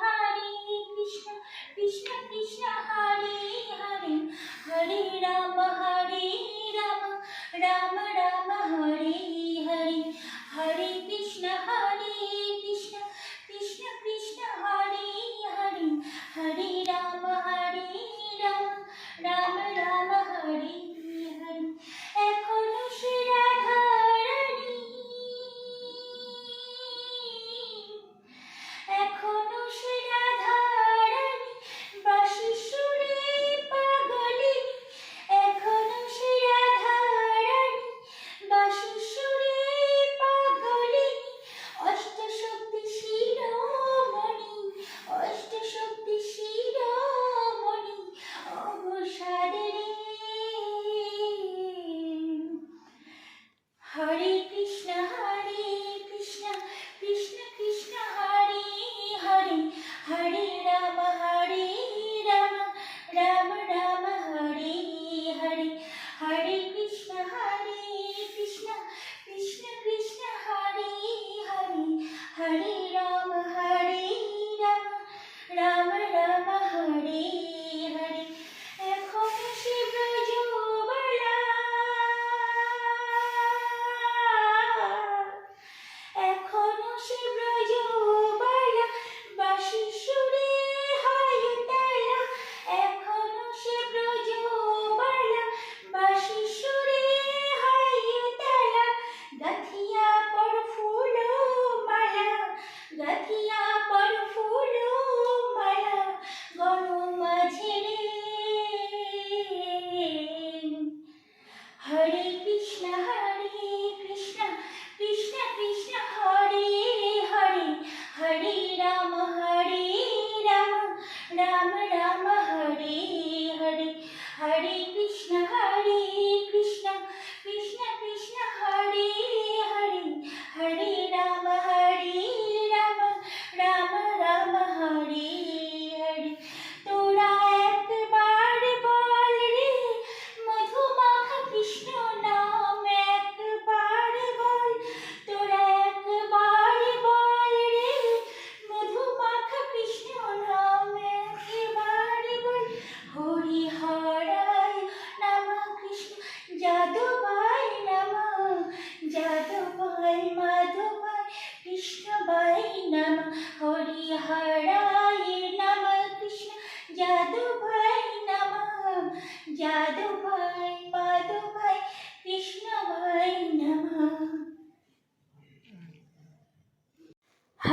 Hari Krishna, Krishna Krishna Hari Hari, Hari Rama Hari Rama, Rama Rama Hari Hari, Hari. Krishna.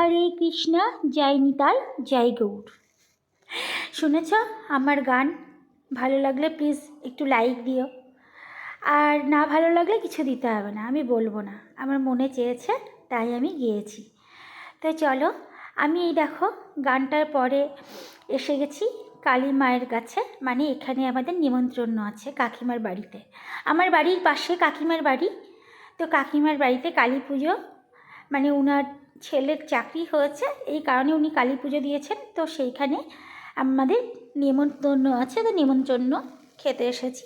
হরে কৃষ্ণ, জয় নিতাই, জয় গৌর। শুনেছ, আমার গান ভালো লাগলে please একটু লাইক দিও। আর না ভালো লাগলে কিছু দিতে হবে না, আমি বলব না। আমার মনে চেয়েছে, তাই আমি গিয়েছি। তো চলো, আমি এই দেখো, গানটার পরে এসে গেছি কালী মায়ের কাছে মানে এখানে আমাদের নিমন্ত্রণ আছে কাকিমার বাড়িতে। আমার বাড়ির পাশে কাকিমার বাড়ি, তো কাকিমার বাড়িতে কালী পুজো মানে ওনার ছেলের চাকরি হয়েছে, এই কারণে উনি কালী পুজো দিয়েছেন। তো সেইখানে আমাদের নিমন্ত্রণ আছে, তো নিমন্ত্রণ খেতে এসেছি।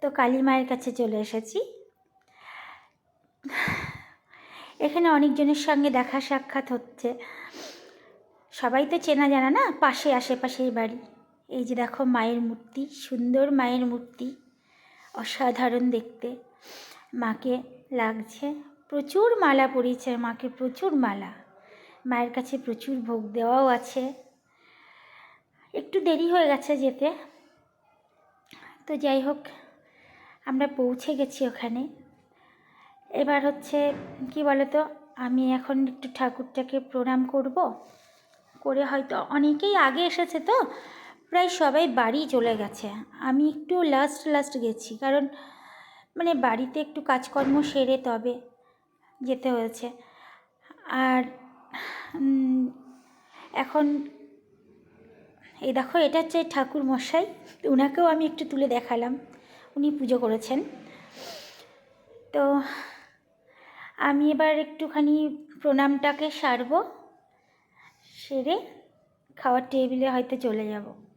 তো কালী মায়ের কাছে চলে এসেছি। এখানে অনেকজনের সঙ্গে দেখা সাক্ষাৎ হচ্ছে। সবাই তো চেনা জানা না, পাশে আশেপাশের বাড়ি। এই যে দেখো মায়ের মূর্তি, সুন্দর মায়ের মূর্তি, অসাধারণ দেখতে। মাকে লাগছে প্রচুর মালা পরিয়েছে মাকে প্রচুর মালা। মায়ের কাছে প্রচুর ভোগ দেওয়াও আছে। একটু দেরি হয়ে গেছে যেতে। তো যাই হোক, আমরা পৌঁছে গেছি ওখানে। এবার হচ্ছে, কি বলতো, আমি এখন একটু ঠাকুরটাকে প্রণাম করব। করে হয়তো অনেকেই আগে এসেছে তো, প্রায় সবাই বাড়ি চলে গেছে। আমি একটু লাস্ট লাস্ট গেছি, কারণ মানে বাড়িতে একটু কাজকর্ম সেরে তবে। যেতে হয়েছে। আর এখন এই দেখো, এটা হচ্ছে ঠাকুর মশাই। ওনাকেও আমি একটু তুলে দেখালাম। উনি পুজো করেছেন। তো আমি এবার একটুখানি প্রণামটাকে সারব। সেরে খাওয়ার টেবিলে হয়তো চলে যাব।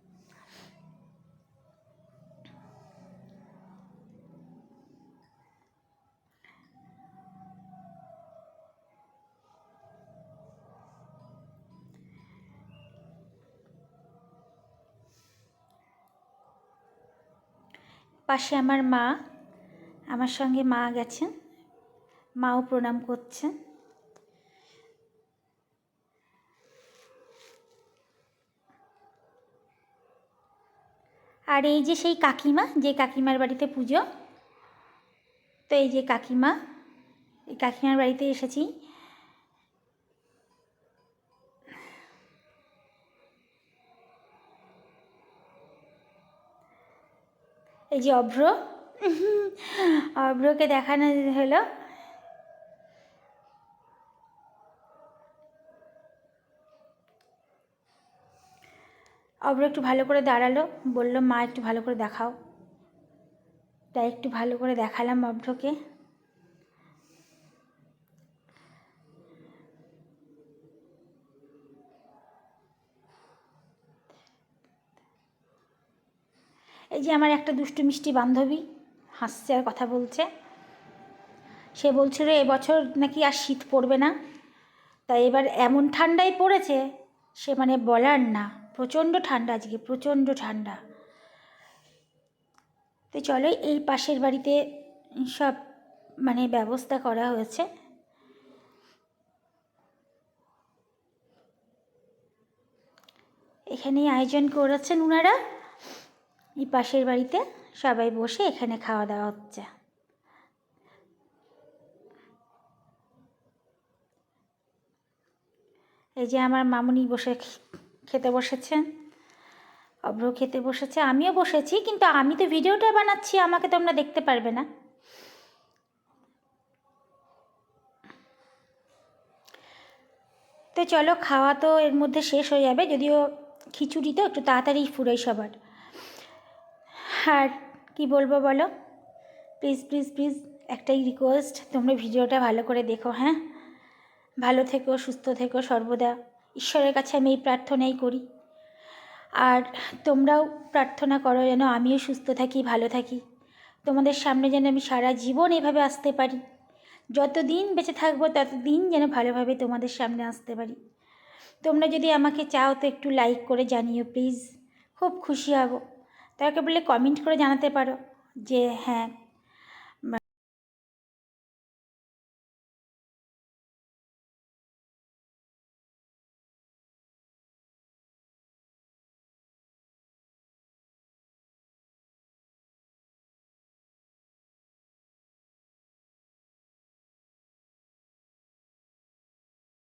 পাশে আমার মা, আমার সঙ্গে মা গেছেন, মাও প্রণাম করছেন। আর এই যে সেই কাকিমা, যে কাকিমার বাড়িতে পুজো, তো এই যে কাকিমা, এই কাকিমার বাড়িতে এসেছি। এই যে অভ্র, অভ্রকে দেখানো হলো। অভ্র একটু ভালো করে দাঁড়াল, বলল, মা, একটু ভালো করে দেখাও। তাই একটু ভালো করে দেখালাম অভ্রকে। এই যে আমার একটা দুষ্টু মিষ্টি বান্ধবী হাসছে আর কথা বলছে। সে বলছিল এবছর নাকি আর শীত পড়বে না। তাই এবার এমন ঠান্ডাই পড়েছে, সে মানে বলার না। প্রচণ্ড ঠান্ডা আজকে, প্রচণ্ড ঠান্ডা। তো চলো, এই পাশের বাড়িতে সব মানে ব্যবস্থা করা হয়েছে। এখানেই আয়োজন করেছেন ওনারা এই পাশের বাড়িতে সবাই বসে এখানে খাওয়া দাওয়া হচ্ছে। এই যে আমার মামুনি বসে খেতে বসেছেন, অভ্র খেতে বসেছে, আমিও বসেছি, কিন্তু আমি তো ভিডিওটা বানাচ্ছি, আমাকে তোমরা দেখতে পারবে না। তো চলো, খাওয়া তো এর মধ্যে শেষ হয়ে যাবে, যদিও খিচুড়ি তো একটু তাড়াতাড়ি ফুরাই সবার। আর কি বলব বলো? প্লিজ প্লিজ প্লিজ একটাই রিকোয়েস্ট তোমরা ভিডিওটা ভালো করে দেখো হ্যাঁ? ভালো থেকো, সুস্থ থেকো, সর্বদা। ঈশ্বরের কাছে আমি এই প্রার্থনাই করি। আর তোমরাও প্রার্থনা করো যেন আমিও সুস্থ থাকি, ভালো থাকি। তোমাদের সামনে যেন আমি সারা জীবন এভাবে আসতে পারি। যতদিন বেঁচে থাকব, ততদিন যেন ভালোভাবে তোমাদের সামনে আসতে পারি। তোমরা যদি আমাকে চাও তো একটু লাইক করে জানিও প্লিজ খুব খুশি হব। তাকে বলে কমেন্ট করে জানাতে পারো যে হ্যাঁ